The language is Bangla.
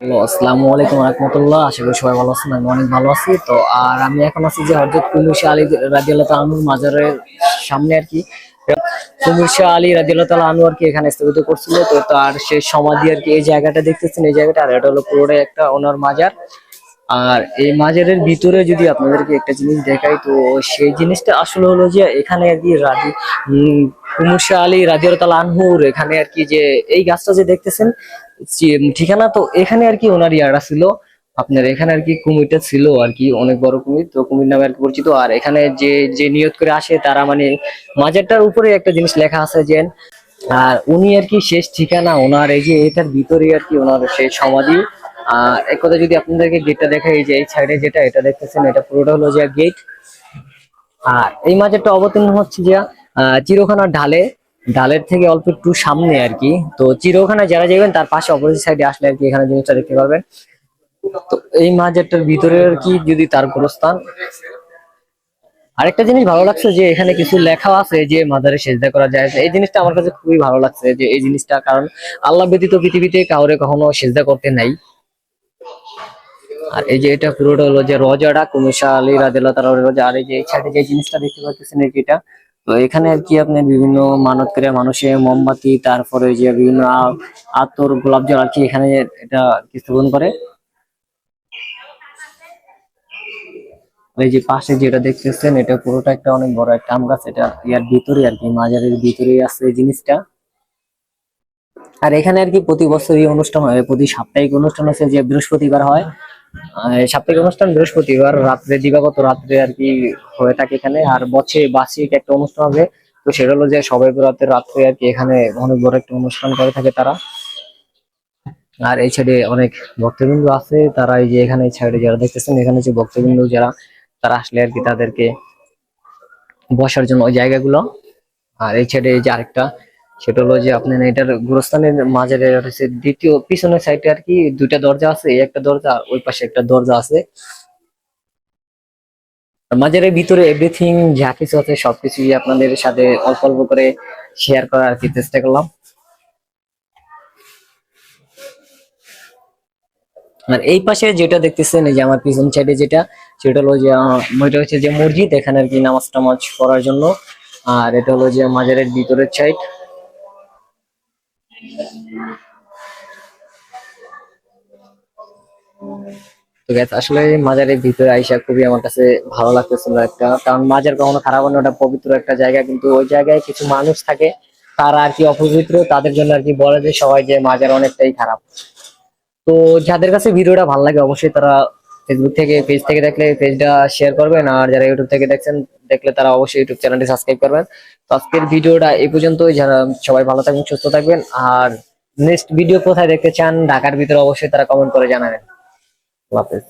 হ্যালো আসসালামু আলাইকুম রহমতুল্লাহ। আশা করি সবাই ভালো আছেন আমি অনেক ভালো আছি। তো আর আমি এখন আছি যে হজরত কুমিশা আলী রাজিয়াল্লাহ তালুর মাজারের সামনে আর কি। কুমিশা আলী রাজিয়াল্লাহ তালা আনু আর কি এখানে স্থগিত করছিল। তো তার সেই সমাধি আর কি এই জায়গাটা দেখতেছেন এই জায়গাটা আর এটা হলো পুরোটাই একটা ওনার মাজার। আর এই মাজারের ভিতরে যদি আপনাদেরকে একটা জিনিস দেখাই তো সেই জিনিসটা আসলে হলো যে এখানে আর কি রাজি উম, কুমুরশা আলী রাজিয়াল আনহুর এখানে আর কি যে এই গাছটা যে দেখতেছেন ঠিকানা তো এখানে আর কি ওনার ইয়ারা ছিল। আপনার এখানে আর কি কুমিরটা ছিল আর কি, অনেক বড় কুমির। তো কুমির নামে আর কি পরিচিত। আর এখানে যে যে নিয়ত করে আসে তারা মানে মাজারটার উপরে একটা জিনিস লেখা আছে যে, আর উনি আর কি শেষ ঠিকানা ওনার, এই যে এটার ভিতরে আর কি ওনার সেই সমাধি। আর এক কথা যদি আপনাদেরকে গেটটা দেখাই, এই যে এই সাইডে যেটা, এটা দেখতেছেন, এটা পুরোটা হলো যে গেট আর এই মাজারটা অবতীর্ণ হচ্ছে যে চিরখানার ঢালে। ঢালের থেকে অল্প একটু সামনে আর কি। তো চিরখানা যারা যাবেন, তার পাশে অপোজিট সাইডে আসলে আর কি এখানে জিনিসটা দেখতে পারবেন। তো এই মাজারটার ভিতরে আর কি যদি তার গোরস্থান। আরেকটা জিনিস ভালো লাগছে যে এখানে কিছু লেখা আছে যে মাজারে সেজদা করা যায়। এই জিনিসটা আমার কাছে খুবই ভালো লাগছে যে এই জিনিসটা, কারণ আল্লাহ ব্যতীত পৃথিবীতে কাউরে কখনো সেজদা করতে নাই। আর এই যে এটা পুরোটা হলো যে রজাটা কুমিশা আলী রাদিল্লাহ তার রজা। আর এই যে এই সাইডে যে জিনিসটা দেখতে পাচ্ছেন এটা তো এখানে আর কি আপনার বিভিন্ন মানত করে মানুষে মোমবাতি, তারপরে যে বিভিন্ন আতর, গোলাপ জল আর কি এখানে এটা স্থাপন করে। এই যে পাশে যেটা দেখতেছেন, এটা পুরোটা একটা অনেক বড় একটা আম গাছ। এটা ইয়ার ভিতরে আর কি, মাজারের ভিতরে আছে জিনিসটা। আর এখানে আর কি প্রতি বছরই অনুষ্ঠান হয়, প্রতি সাপ্তাহিক অনুষ্ঠান আছে যে বৃহস্পতিবার হয়। সাপ্তাহিক অনুষ্ঠান বৃহস্পতিবার, রাত্রে, দিবাগত রাত্রে আর কি হয়ে থাকে এখানে। আর বছরে বার্ষিক একটা অনুষ্ঠান হবে। তো সেটা হলো যে সবাই রাতে রাত্রে আর কি এখানে অনেক বড় একটা অনুষ্ঠান করে থাকে তারা। আর এই সাইডে অনেক ভক্তবিন্দু আছে। তারা এই যে এখানে এই সাইডে যারা দেখতেছেন, এখানে যে ভক্তবিন্দু যারা, তারা আসলে আর কি তাদেরকে বসার জন্য ওই জায়গাগুলো। আর এই সাইডে এই যে আরেকটা সেটা হলো যে আপনার এটার গোরস্থানের মাঝে হচ্ছে দ্বিতীয় পিছনের সাইডে আর কি দুইটা দরজা আছে, একটা দরজা, ওই পাশে একটা দরজা আছে। মাজারের ভিতরে এভরিথিং যা কিছু আছে সবকিছুই আপনাদের সাথে অল্প অল্প করে শেয়ার করার আর কি চেষ্টা করলাম। আর এই পাশে যেটা দেখতেছেন, এই যে আমার পিছন সাইডে যেটা, সেটা হলো যে ওইটা হচ্ছে যে মসজিদ, এখানে আর কি নামাজ টামাজ পড়ার জন্য। আর এটা হলো যে মাজারের ভিতরের সাইড তো guys, আসলে মাজারের ভিতরে আইসা খুবই আমার কাছে ভালো লাগতেছিল একটা কারণ মাজার কখনো খারাপ হয় না ওটা পবিত্র একটা জায়গা কিন্তু ওই জায়গায় কিছু মানুষ থাকে তারা আর কি অপবিত্র তাদের জন্য আর কি বলে যে সবাই যে মাজার অনেকটাই খারাপ। তো যাদের কাছে ভিডিওটা ভালো লাগে অবশ্যই তারা ফেসবুক থেকে পেজ থেকে দেখলে পেজটা শেয়ার করবেন আর যারা ইউটিউব থেকে দেখছেন দেখলে তারা অবশ্যই ইউটিউব চ্যানেলটি সাবস্ক্রাইব করবেন। তো আজকের ভিডিওটা এই পর্যন্তই। যারা সবাই ভালো থাকবেন, সুস্থ থাকবেন। আর নেক্সট ভিডিও কোথায় দেখতে চান, ঢাকার ভিতরে অবশ্যই তারা কমেন্ট করে জানাবেন। আল্লাহ হাফেজ।